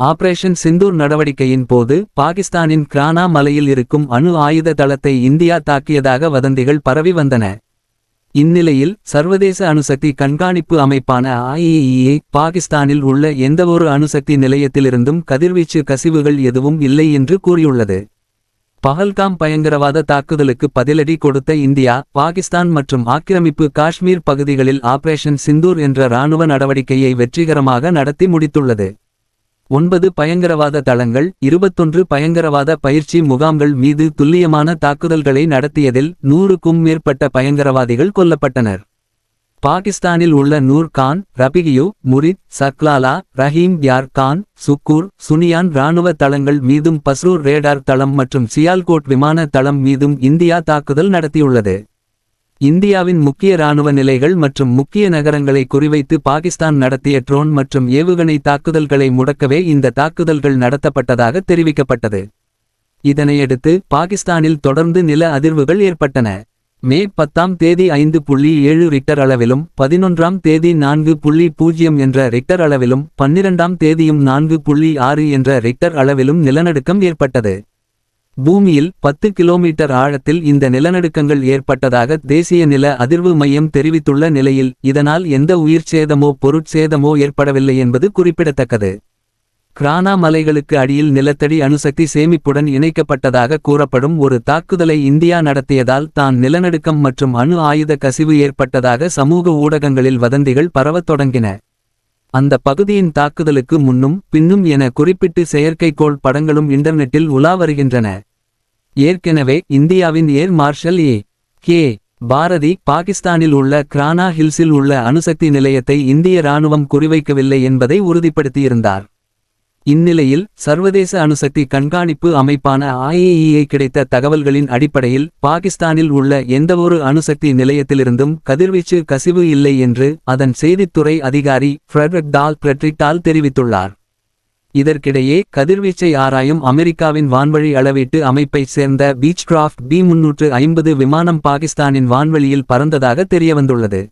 Operation Sindoor நடவடிக்கையின் போது பாகிஸ்தானின் கிரானா மலையில் இருக்கும் அணு ஆயுத தளத்தை இந்தியா தாக்கியதாக வதந்திகள் பரவி வந்தன. இந்நிலையில் சர்வதேச அணுசக்தி கண்காணிப்பு அமைப்பான IAEA பாகிஸ்தானில் உள்ள எந்தவொரு அணுசக்தி நிலையத்திலிருந்தும் கதிர்வீச்சு கசிவுகள் எதுவும் இல்லை என்று கூறியுள்ளது. பஹல்காம் பயங்கரவாத தாக்குதலுக்கு பதிலடி கொடுத்த இந்தியா பாகிஸ்தான் மற்றும் ஆக்கிரமிப்பு காஷ்மீர் பகுதிகளில் ஆபரேஷன் சிந்தூர் என்ற இராணுவ நடவடிக்கையை வெற்றிகரமாக நடத்தி முடித்துள்ளது. ஒன்பது பயங்கரவாத தளங்கள் இருபத்தொன்று பயங்கரவாத பயிற்சி முகாம்கள் மீது துல்லியமான தாக்குதல்களை நடத்தியதில் நூறுக்கும் மேற்பட்ட பயங்கரவாதிகள் கொல்லப்பட்டனர். பாகிஸ்தானில் உள்ள நூர் கான் ரபிகியோ முரித் சக்லாலா ரஹீம் யார் கான் சுக்கூர் சுனியான் இராணுவ தளங்கள் மீதும் பஸ்ரூர் ரேடார் தளம் மற்றும் சியால்கோட் விமான தளம் மீதும் இந்தியா தாக்குதல் நடத்தியுள்ளது. இந்தியாவின் முக்கிய இராணுவ நிலைகள் மற்றும் முக்கிய நகரங்களை குறிவைத்து பாகிஸ்தான் நடத்திய ட்ரோன் மற்றும் ஏவுகணை தாக்குதல்களை முடக்கவே இந்த தாக்குதல்கள் நடத்தப்பட்டதாக தெரிவிக்கப்பட்டது. இதனையடுத்து பாகிஸ்தானில் தொடர்ந்து நில அதிர்வுகள் ஏற்பட்டன. மே பத்தாம் தேதி ஐந்து புள்ளி ஏழு ரிக்டர் அளவிலும் பதினொன்றாம் தேதி நான்கு புள்ளி பூஜ்ஜியம் என்ற ரிக்டர் அளவிலும் பன்னிரண்டாம் தேதியும் நான்கு புள்ளி ஆறு என்ற ரிக்டர் அளவிலும் நிலநடுக்கம் ஏற்பட்டது. பூமியில் பத்து கிலோமீட்டர் ஆழத்தில் இந்த நிலநடுக்கங்கள் ஏற்பட்டதாக தேசிய நில அதிர்வு மையம் தெரிவித்துள்ள நிலையில் இதனால் எந்த உயிர்ச்சேதமோ பொருட்சேதமோ ஏற்படவில்லை என்பது குறிப்பிடத்தக்கது. கிரானா மலைகளுக்கு அடியில் நிலத்தடி அணுசக்தி சேமிப்புடன் இணைக்கப்பட்டதாக கூறப்படும் ஒரு தாக்குதலை இந்தியா நடத்தியதால் தான் நிலநடுக்கம் மற்றும் அணு ஆயுத கசிவு ஏற்பட்டதாக சமூக ஊடகங்களில் வதந்திகள் பரவத் தொடங்கின. அந்த பகுதியின் தாக்குதலுக்கு முன்னும் பின்னும் என குறிப்பிட்டு செயற்கைக்கோள் படங்களும் இன்டர்நெட்டில் உலா வருகின்றன. ஏற்கெனவே இந்தியாவின் air marshal A. K. Bharti பாகிஸ்தானில் உள்ள கிரானா ஹில்ஸில் உள்ள அணுசக்தி நிலையத்தை இந்திய இராணுவம் குறிவைக்கவில்லை என்பதை உறுதிப்படுத்தியிருந்தார். இந்நிலையில் சர்வதேச அணுசக்தி கண்காணிப்பு அமைப்பான ஐஏஇஐ கிடைத்த தகவல்களின் அடிப்படையில் பாகிஸ்தானில் உள்ள எந்தவொரு அணுசக்தி நிலையத்திலிருந்தும் கதிர்வீச்சு கசிவு இல்லை என்று அதன் செய்தித்துறை அதிகாரி ஃப்ரெட்ரிக் டால் பிரெட்ரிக்டால் தெரிவித்துள்ளார். இதற்கிடையே கதிர்வீச்சை ஆராயும் அமெரிக்காவின் வான்வழி அளவீட்டு அமைப்பைச் சேர்ந்த பீச்கிராஃப்ட் பி முன்னூற்று ஐம்பது விமானம் பாகிஸ்தானின் வான்வழியில் பறந்ததாக தெரியவந்துள்ளது.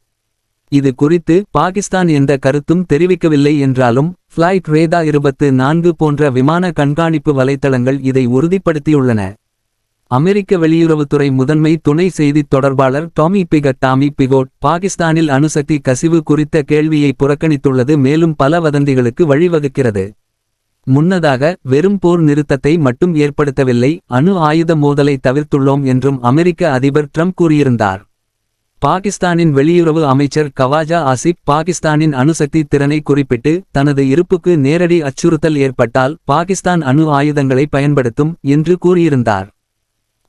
இது குறித்து பாகிஸ்தான் எந்த கருத்தும் தெரிவிக்கவில்லை என்றாலும் ஃப்ளைட் ரேதா இருபத்து நான்கு போன்ற விமான கண்காணிப்பு வலைத்தளங்கள் இதை உறுதிப்படுத்தியுள்ளன. அமெரிக்க வெளியுறவுத்துறை முதன்மை துணை செய்தித் தொடர்பாளர் டாமி பிகட் டாமி பிகோட் பாகிஸ்தானில் அணுசக்தி கசிவு குறித்த கேள்வியை புறக்கணித்துள்ளது மேலும் பல வதந்திகளுக்கு வழிவகுக்கிறது. முன்னதாக வெறும் போர் நிறுத்தத்தை மட்டும் ஏற்படுத்தவில்லை அணு ஆயுத மோதலை தவிர்த்துள்ளோம் என்றும் அமெரிக்க அதிபர் ட்ரம்ப் கூறியிருந்தார். பாகிஸ்தானின் வெளியுறவு அமைச்சர் கவாஜா ஆசிப் பாகிஸ்தானின் அணுசக்தி திறனை குறிப்பிட்டு தனது இருப்புக்கு நேரடி அச்சுறுத்தல் ஏற்பட்டால் பாகிஸ்தான் அணு ஆயுதங்களை பயன்படுத்தும் என்று கூறியிருந்தார்.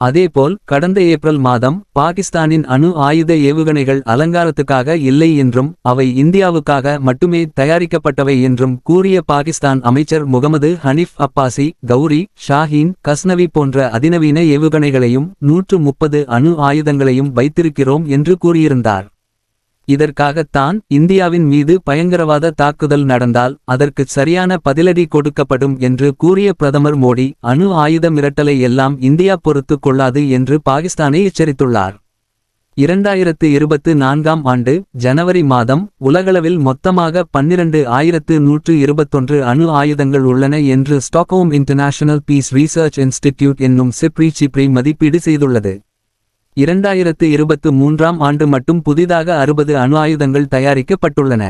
அதேபோல் கடந்த ஏப்ரல் மாதம் பாகிஸ்தானின் அணு ஆயுத ஏவுகணைகள் அலங்காரத்துக்காக இல்லை என்றும் அவை இந்தியாவுக்காக மட்டுமே தயாரிக்கப்பட்டவை என்றும் கூறிய பாகிஸ்தான் அமைச்சர் முகமது ஹனீஃப் அப்பாசி கௌரி ஷாஹீன் கஸ்னவி போன்ற அதிநவீன ஏவுகணைகளையும் நூற்று முப்பது அணு ஆயுதங்களையும் வைத்திருக்கிறோம் என்று கூறியிருந்தார். இதற்காகத்தான் இந்தியாவின் மீது பயங்கரவாத தாக்குதல் நடந்தால் அதற்கு சரியான பதிலடி கொடுக்கப்படும் என்று கூறிய பிரதமர் மோடி அணு ஆயுத மிரட்டலை எல்லாம் இந்தியா பொறுத்து கொள்ளாது என்று பாகிஸ்தானை எச்சரித்துள்ளார். இரண்டாயிரத்து இருபத்து நான்காம் ஆண்டு ஜனவரி மாதம் உலகளவில் மொத்தமாக பன்னிரண்டு ஆயிரத்து நூற்று இருபத்தொன்று அணு ஆயுதங்கள் உள்ளன என்று Stockholm International Peace Research Institute என்னும் சிப்ரி சிப்ரி மதிப்பீடு செய்துள்ளது. இரண்டாயிரத்து இருபத்து மூன்றாம் ஆண்டு மட்டும் புதிதாக அறுபது அணு ஆயுதங்கள் தயாரிக்கப்பட்டுள்ளன.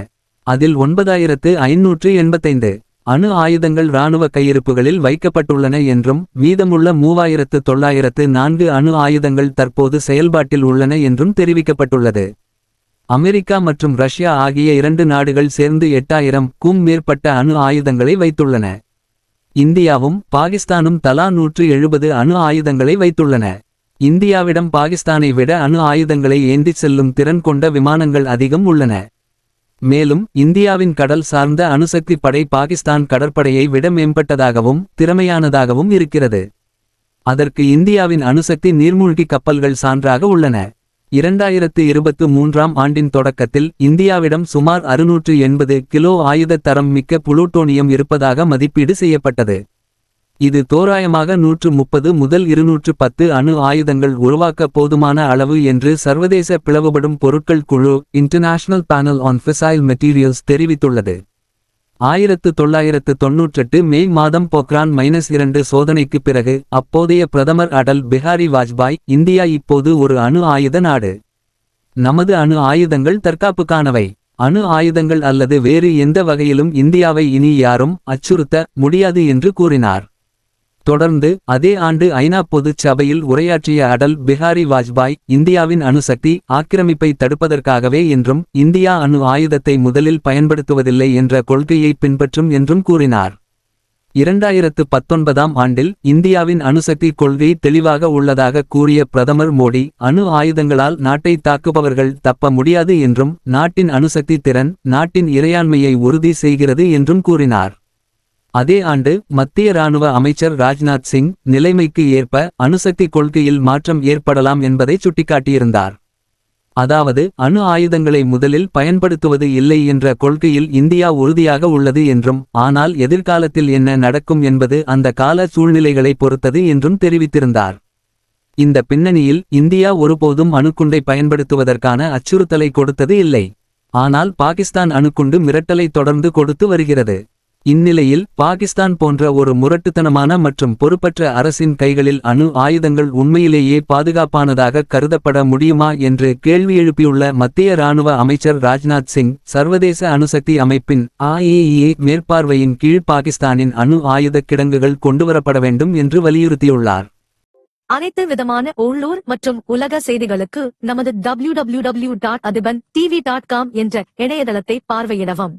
அதில் ஒன்பதாயிரத்து ஐநூற்று எண்பத்தைந்து அணு ஆயுதங்கள் இராணுவ கையிருப்புகளில் வைக்கப்பட்டுள்ளன என்றும் மீதமுள்ள மூவாயிரத்து தொள்ளாயிரத்து நான்கு அணு ஆயுதங்கள் தற்போது செயல்பாட்டில் உள்ளன என்றும் தெரிவிக்கப்பட்டுள்ளது. அமெரிக்கா மற்றும் ரஷ்யா ஆகிய இரண்டு நாடுகள் சேர்ந்து எட்டாயிரம் க்கும் மேற்பட்ட அணு ஆயுதங்களை வைத்துள்ளன. இந்தியாவும் பாகிஸ்தானும் தலா நூற்று எழுபது அணு ஆயுதங்களை வைத்துள்ளன. இந்தியாவிடம் பாகிஸ்தானை விட அணு ஆயுதங்களை ஏந்திச் செல்லும் திறன் கொண்ட விமானங்கள் அதிகம் உள்ளன. மேலும் இந்தியாவின் கடல் சார்ந்த அணுசக்தி படை பாகிஸ்தான் கடற்படையை விட மேம்பட்டதாகவும் திறமையானதாகவும் இருக்கிறது. அதற்கு இந்தியாவின் அணுசக்தி நீர்மூழ்கி கப்பல்கள் சான்றாக உள்ளன. இரண்டாயிரத்து இருபத்து மூன்றாம் ஆண்டின் தொடக்கத்தில் இந்தியாவிடம் சுமார் அறுநூற்று எண்பது கிலோ ஆயுத தரம் மிக்க புளூட்டோனியம் இருப்பதாக மதிப்பீடு செய்யப்பட்டது. இது தோராயமாக நூற்று முப்பது முதல் இருநூற்று பத்து அணு ஆயுதங்கள் உருவாக்க போதுமான அளவு என்று சர்வதேச பிளவுபடும் பொருட்கள் குழு international panel on fissile materials தெரிவித்துள்ளது. ஆயிரத்து தொள்ளாயிரத்து தொன்னூற்றெட்டு மே மாதம் போக்ரான் மைனஸ் இரண்டு சோதனைக்குப் பிறகு அப்போதைய பிரதமர் அடல் பிஹாரி வாஜ்பாய் இந்தியா இப்போது ஒரு அணு ஆயுத நாடு. நமது அணு ஆயுதங்கள் தற்காப்புக்கானவை. அணு ஆயுதங்கள் அல்லது வேறு எந்த வகையிலும் இந்தியாவை இனி யாரும் அச்சுறுத்த முடியாது என்று கூறினார். தொடர்ந்து அதே ஆண்டு ஐநா பொதுச் சபையில் உரையாற்றிய அடல் பிஹாரி வாஜ்பாய் இந்தியாவின் அணுசக்தி ஆக்கிரமிப்பை தடுப்பதற்காகவே என்றும் இந்தியா அணு ஆயுதத்தை முதலில் பயன்படுத்துவதில்லை என்ற கொள்கையை பின்பற்றும் என்றும் கூறினார். இரண்டாயிரத்து பத்தொன்பதாம் ஆண்டில் இந்தியாவின் அணுசக்தி கொள்கை தெளிவாக உள்ளதாக கூறிய பிரதமர் மோடி அணு ஆயுதங்களால் நாட்டை தாக்குபவர்கள் தப்ப முடியாது என்றும் நாட்டின் அணுசக்தி திறன் நாட்டின் இறையாண்மையை உறுதி செய்கிறது என்றும் கூறினார். அதே ஆண்டு மத்திய ராணுவ அமைச்சர் ராஜ்நாத் சிங் நிலைமைக்கு ஏற்ப அணுசக்தி கொள்கையில் மாற்றம் ஏற்படலாம் என்பதை சுட்டிக்காட்டியிருந்தார். அதாவது அணு ஆயுதங்களை முதலில் பயன்படுத்துவது இல்லை என்ற கொள்கையில் இந்தியா உறுதியாக உள்ளது என்றும் ஆனால் எதிர்காலத்தில் என்ன நடக்கும் என்பது அந்த கால சூழ்நிலைகளை பொறுத்தது என்றும் தெரிவித்திருந்தார். இந்த பின்னணியில் இந்தியா ஒருபோதும் அணுக்குண்டை பயன்படுத்துவதற்கான அச்சுறுத்தலை கொடுத்தது இல்லை. ஆனால் பாகிஸ்தான் அணுக்குண்டு மிரட்டலை தொடர்ந்து கொடுத்து வருகிறது. இந்நிலையில் பாகிஸ்தான் போன்ற ஒரு முரட்டுத்தனமான மற்றும் பொறுப்பற்ற அரசின் கைகளில் அணு ஆயுதங்கள் உண்மையிலேயே பாதுகாப்பானதாக கருதப்பட முடியுமா என்று கேள்வி எழுப்பியுள்ள மத்திய ராணுவ அமைச்சர் ராஜ்நாத் சிங் சர்வதேச அணுசக்தி அமைப்பின் ஆஏஇஏ மேற்பார்வையின் கீழ் பாகிஸ்தானின் அணு ஆயுத கிடங்குகள் கொண்டுவரப்பட வேண்டும் என்று வலியுறுத்தியுள்ளார். அனைத்து விதமான உள்ளூர் மற்றும் உலக செய்திகளுக்கு நமது W W dot Athiban T V dot com என்ற இணையதளத்தை பார்வையிடவும்.